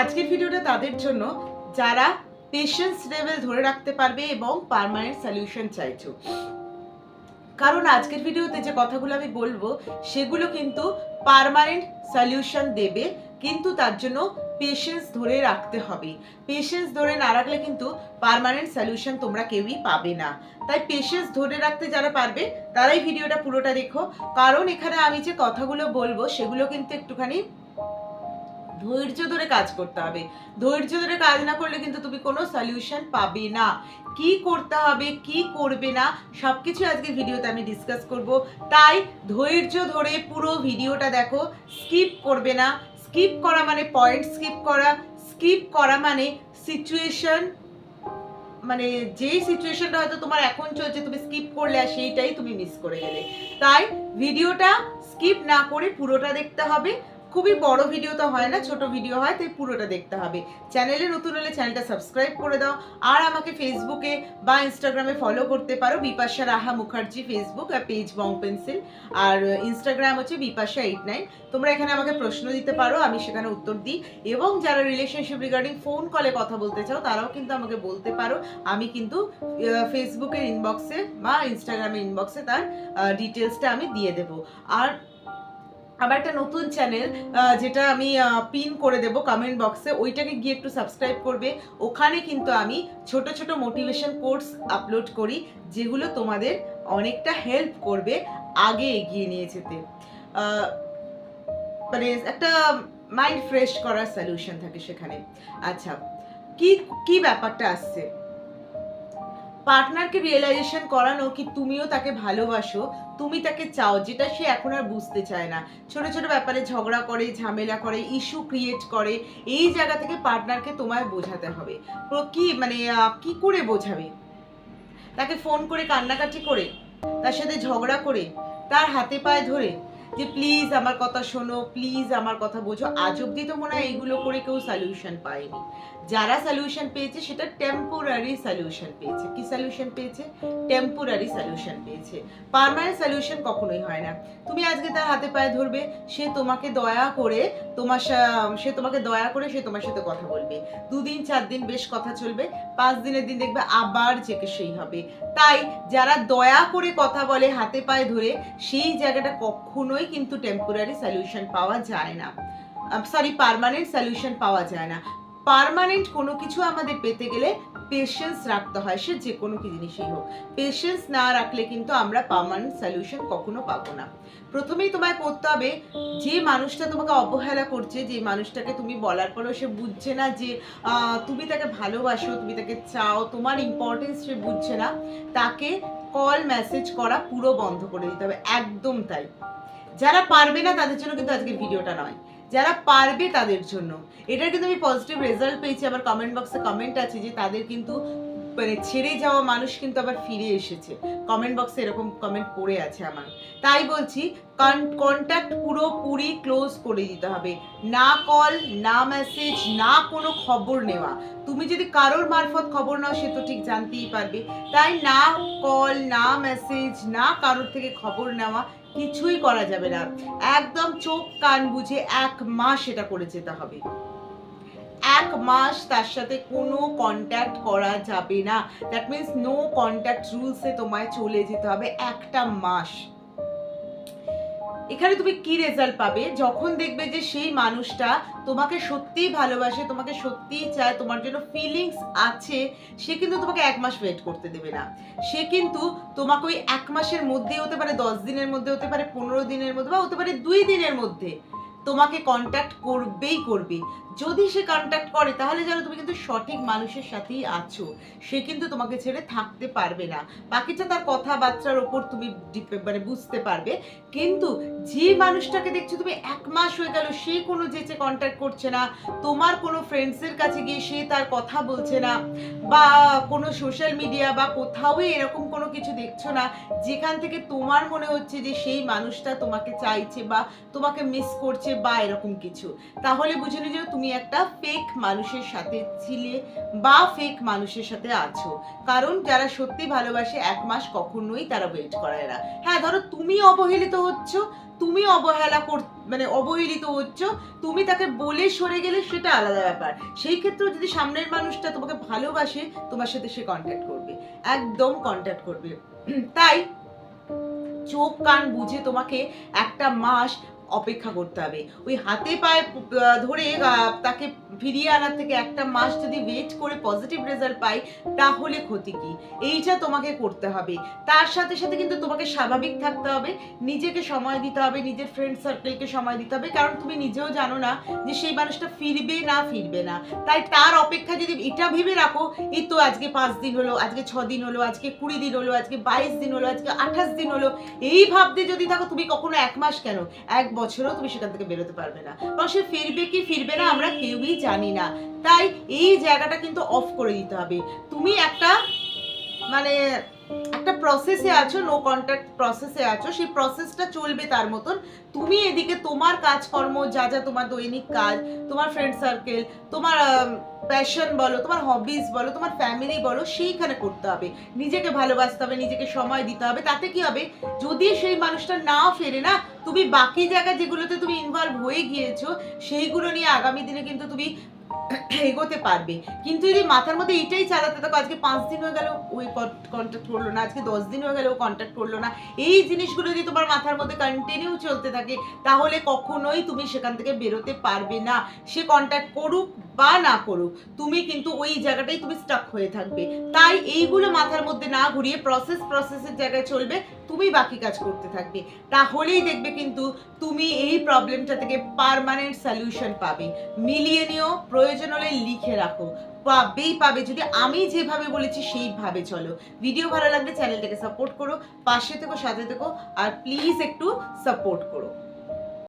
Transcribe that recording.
আজকের ভিডিওটা তাদের জন্য যারা পেশেন্স লেভেল ধরে রাখতে পারবে এবং পার্মানেন্ট সলিউশন চাইছো। কারণ আজকের ভিডিওতে যে কথাগুলো আমি বলব, সেগুলো কিন্তু পার্মানেন্ট সলিউশন দেবে, কিন্তু তার জন্য পেশেন্স ধরে রাখতে হবে। পেশেন্স ধরে না রাখলে কিন্তু পার্মানেন্ট সলিউশন তোমরা কেউই পাবে না। তাই পেশেন্স ধরে রাখতে যারা পারবে, তারাই ভিডিওটা পুরোটা দেখো। কারণ এখানে আমি যে কথাগুলো বলব, সেগুলো কিন্তু একটুখানি ধৈর্য ধরে কাজ করতে হবে। ধৈর্য ধরে কাজ না করলে কিন্তু তুমি কোনো সলিউশন পাবে না। কি করতে হবে, কি করবে না সব কিছু আজকে ভিডিওতে আমি ডিসকাস করব। তাই ধৈর্য ধরে পুরো ভিডিওটা দেখো স্কিপ করবে না। স্কিপ করা মানে পয়েন্ট স্কিপ করা। স্কিপ করা মানে সিচুয়েশন মানে যেই সিচুয়েশনটা হয়তো তোমার এখন চলছে, তুমি স্কিপ করলে আর সেইটাই তুমি মিস করে গেলে। তাই ভিডিওটা স্কিপ না করে পুরোটা দেখতে হবে। খুবই বড় ভিডিও তো হয় না, ছোট ভিডিও হয়, তাই পুরোটা দেখতে হবে। চ্যানেলে নতুন হলে চ্যানেলটা সাবস্ক্রাইব করে দাও, আর আমাকে ফেসবুকে বা ইনস্টাগ্রামে ফলো করতে পারো, বিপাশা রাহা মুখার্জি ফেসবুক আর পেজ বং পেন্সিল আর ইনস্টাগ্রাম হচ্ছে বিপাশা এইট নাইন তোমরা এখানে আমাকে প্রশ্ন দিতে পারো, আমি সেখানে উত্তর দিই। এবং যারা রিলেশনশিপ রিগার্ডিং ফোন কলে কথা বলতে চাও, তারাও কিন্তু আমাকে বলতে পারো। আমি কিন্তু ফেসবুকের ইনবক্সে বা ইনস্টাগ্রামের ইনবক্সে তার ডিটেলসটা আমি দিয়ে দেবো। আর আবার একটা নতুন চ্যানেল যেটা আমি পিন করে দেবো কমেন্ট বক্সে ওইটাকে গিয়ে একটু সাবস্ক্রাইব করবে। ওখানে কিন্তু আমি ছোট ছোট মোটিভেশন কোর্স আপলোড করি, যেগুলো তোমাদের অনেকটা হেল্প করবে আগে এগিয়ে নিয়ে যেতে। মানে একটা মাইন্ড ফ্রেশ করার সলিউশন থাকে সেখানে। আচ্ছা কি কি ব্যাপারটা আসছে? পার্টনারকে রিয়েলাইজেশন করানো কি তুমিও তাকে ভালোবাসো? তুমি তাকে চাও, যেটা সে এখন আর বুঝতে চায় না। ছোট ছোট ব্যাপারে ঝগড়া করে, ঝামেলা করে ইস্যু ক্রিয়েট করে, এই জায়গা থেকে পার্টনারকে তোমায় বোঝাতে হবে। কি মানে কি করে বোঝাবে? তাকে ফোন করে, কান্নাকাটি করে, তার সাথে ঝগড়া করে, তার হাতে পায়ে ধরে যে প্লিজ আমার কথা শোনো প্লিজ আমার কথা বোঝো। আজ অব্দি তো মনে হয় এইগুলো করে কেউ সলিউশন পায়নি। যারা সলিউশন পেয়েছে, সেটা টেম্পোরারি সলিউশন পেয়েছে। কি সলিউশন পেয়েছে? টেম্পোরারি সলিউশন পেয়েছে। পার্মানেন্ট সলিউশন কখনোই হয় না। তুমি আজকে তার হাতে পায়ে ধরবে, সে তোমাকে দয়া করে তোমার সা- তোমাকে দয়া করে সে তোমার সাথে কথা বলবে। দুদিন, চার দিন বেশ কথা চলবে। পাঁচ দিনের দিন দেখবে আবার যেকে সেই হবে। তাই যারা দয়া করে কথা বলে হাতে পায়ে ধরে, সেই জায়গাটা কখনোই কিন্তু টেম্পোরারি সলিউশন পাওয়া যায় না। সরি পার্মানেন্ট সলিউশন পাওয়া যায় না। পার্মানেন্ট কোনো কিছু আমাদের পেতে গেলে পেশেন্স রাখতে হয়, সে যে কোনো কি জিনিসই হোক। পেশেন্স না রাখলে কিন্তু আমরা পার্মানেন্ট সলিউশন কখনো পাবো না। প্রথমেই তোমায় করতে হবে, যে মানুষটা তোমাকে অবহেলা করছে, যে মানুষটাকে তুমি বলার পরেও সে বুঝছে না যে তুমি তাকে ভালোবাসো, তুমি তাকে চাও, তোমার ইম্পর্টেন্স সে বুঝছে না, তাকে কল মেসেজ করা পুরো বন্ধ করে দিতে হবে। একদম তাই। যারা পারবে না তাদের জন্য কিন্তু আজকের ভিডিওটা নয়। যারা পারবে তাদের জন্য। এটার কিন্তু আমি পজিটিভ রেজাল্ট পেয়েছি। আমার কমেন্ট বক্সে কমেন্ট আছে যে তাদের কিন্তু মানে ছেড়ে যাওয়া মানুষ কিন্তু আবার ফিরে এসেছে। কমেন্ট বক্সে এরকম কমেন্ট পড়ে আছে আমার। তাই বলছি কন্ট্যাক্ট পুরোপুরি ক্লোজ করে দিতে হবে। না কল না মেসেজ না কোনো খবর নেওয়া। তুমি যদি কারোর মারফত খবর নাও, সে তো ঠিক জানতেই পারবে। তাই না কল না মেসেজ না কারোর থেকে খবর নেওয়া কিছুই করা যাবে না। একদম চোখ কান বুঝে এক মাস এটা করে যেতে হবে। এক মাস তার সাথে কোনো কন্ট্যাক্ট করা যাবে না। দ্যাট মিনস নো কন্ট্যাক্ট রুলসে তোমায় চলে যেতে হবে একটা মাস। এখানে তুমি কি রেজাল্ট পাবে? যখন দেখবে যে সেই মানুষটা তোমাকে সত্যিই ভালোবাসে, তোমাকে সত্যিই চায়, তোমার জন্য ফিলিংস আছে, সে কিন্তু তোমাকে এক মাস ওয়েট করতে দেবে না। সে কিন্তু তোমাকে ওই এক মাসের মধ্যেই হতে পারে, দশ দিনের মধ্যে হতে পারে, পনেরো দিনের মধ্যে বা হতে পারে দুই দিনের মধ্যে তোমাকে কন্ট্যাক্ট করবেই করবে। যদি সে কন্ট্যাক্ট করে, তাহলে যেন তুমি কিন্তু সঠিক মানুষের সাথেই আছো। সে কিন্তু তোমাকে ছেড়ে থাকতে পারবে না। বাকিটা তার কথাবার্তার ওপর তুমি মানে বুঝতে পারবে। কিন্তু যে মানুষটাকে দেখছ তুমি এক মাস হয়ে গেল, সে কোনো যেচে কন্ট্যাক্ট করছে না। তোমার কোনো ফ্রেন্ডসের কাছে গিয়ে সে তার কথা বলছে না। বা কোনো সোশ্যাল মিডিয়া বা কোথাও এরকম কোনো কিছু দেখছ না, যেখান থেকে তোমার মনে হচ্ছে যে সেই মানুষটা তোমাকে চাইছে বা তোমাকে মিস করছে বা এরকম কিছু। তাহলে বুঝে নিও যে তুমি একটা ফেক মানুষের সাথে ছিলে বা ফেক মানুষের সাথে আছো। কারণ যারা সত্যি ভালোবাসে, এক মাস কখনোই তারা ওয়েট করায় না। হ্যাঁ ধরো তুমি অবহেলিত হচ্ছ, তুমি অবহেলা কর মানে অবহেলিত হচ্ছ, তুমি তাকে বলে সরে গেলে সেটা আলাদা ব্যাপার। সেই ক্ষেত্রে যদি সামনের মানুষটা তোমাকে ভালোবাসে, তোমার সাথে সে কন্ট্যাক্ট করবে। একদম কন্ট্যাক্ট করবে। তাই চোখ কান বুঝে তোমাকে একটা মাস অপেক্ষা করতে হবে। ওই হাতে পায়ে ধরে তাকে ফিরিয়ে আনার থেকে একটা মাস যদি ওয়েট করে পজিটিভ রেজাল্ট পাই, তাহলে ক্ষতি কি? এইটা তোমাকে করতে হবে। তার সাথে সাথে কিন্তু তোমাকে স্বাভাবিক থাকতে হবে, নিজেকে সময় দিতে হবে, নিজের ফ্রেন্ড সার্কেলকে সময় দিতে হবে, কারণ তুমি নিজেও জানো না যে সেই মানুষটা ফিরবে না ফিরবে না। তাই তার অপেক্ষা যদি এটা ভেবে রাখো, এই তো আজকে পাঁচ দিন হলো, আজকে ছ দিন হলো, আজকে কুড়ি দিন হলো, আজকে বাইশ দিন হলো, আজকে আঠাশ দিন হলো, এই ভাবতে যদি থাকো তুমি কখনো এক মাস কেন? এক বছরও তুমি সেখান থেকে বেরোতে পারবে না। কারণ সে ফিরবে কি ফিরবে না আমরা কেউই জানি না। তাই এই জায়গাটা কিন্তু অফ করে দিতে হবে। তুমি একটা মানে একটা প্রসেসে আছো নো কন্ট্যাক্ট প্রসেসে আছো, সেই প্রসেসটা চলবে তার মতন। তুমি এদিকে তোমার কাজকর্ম, যা যা তোমার দৈনিক কাজ, তোমার ফ্রেন্ড সার্কেল তোমার প্যাশন বলো, তোমার হবিজ বলো, তোমার ফ্যামিলি বলো, সেইখানে করতে হবে। নিজেকে ভালোবাসতে হবে, নিজেকে সময় দিতে হবে। তাতে কি হবে? যদি সেই মানুষটা না ফেরে না, তুমি বাকি জায়গা যেগুলোতে তুমি ইনভলভ হয়ে গিয়েছো, সেইগুলো নিয়ে আগামী দিনে কিন্তু তুমি এগোতে পারবে। কিন্তু যদি মাথার মধ্যে এইটাই চালাতে থাকো আজকে পাঁচ দিন হয়ে গেল ওই কন্ট্যাক্ট করল না, আজকে দশ দিন হয়ে গেল কন্ট্যাক্ট করল না। এই জিনিসগুলো যদি তোমার মাথার মধ্যে কন্টিনিউ চলতে থাকে, তাহলে কখনোই তুমি সেখান থেকে বেরোতে পারবে না। সে কন্ট্যাক্ট করুক বা না করুক, তুমি কিন্তু ওই জায়গাটাই তুমি স্টাক হয়ে থাকবে। তাই এইগুলো মাথার মধ্যে না ঘুরিয়ে প্রসেস প্রসেসের জায়গায় চলবে, তুমি বাকি কাজ করতে থাকবে। তাহলেই দেখবে কিন্তু তুমি এই প্রবলেমটা থেকে পারমানেন্ট সলিউশন পাবে। মিলিয়ে নিও, প্রয়োজন হলে লিখে রাখো। পাবেই পাবে, যদি আমি যেভাবে বলেছি সেইভাবে চলো। ভিডিও ভালো লাগলে চ্যানেলটাকে সাপোর্ট করো, পাশে থেকো, সাথে থেকো, আর প্লিজ একটু সাপোর্ট করো।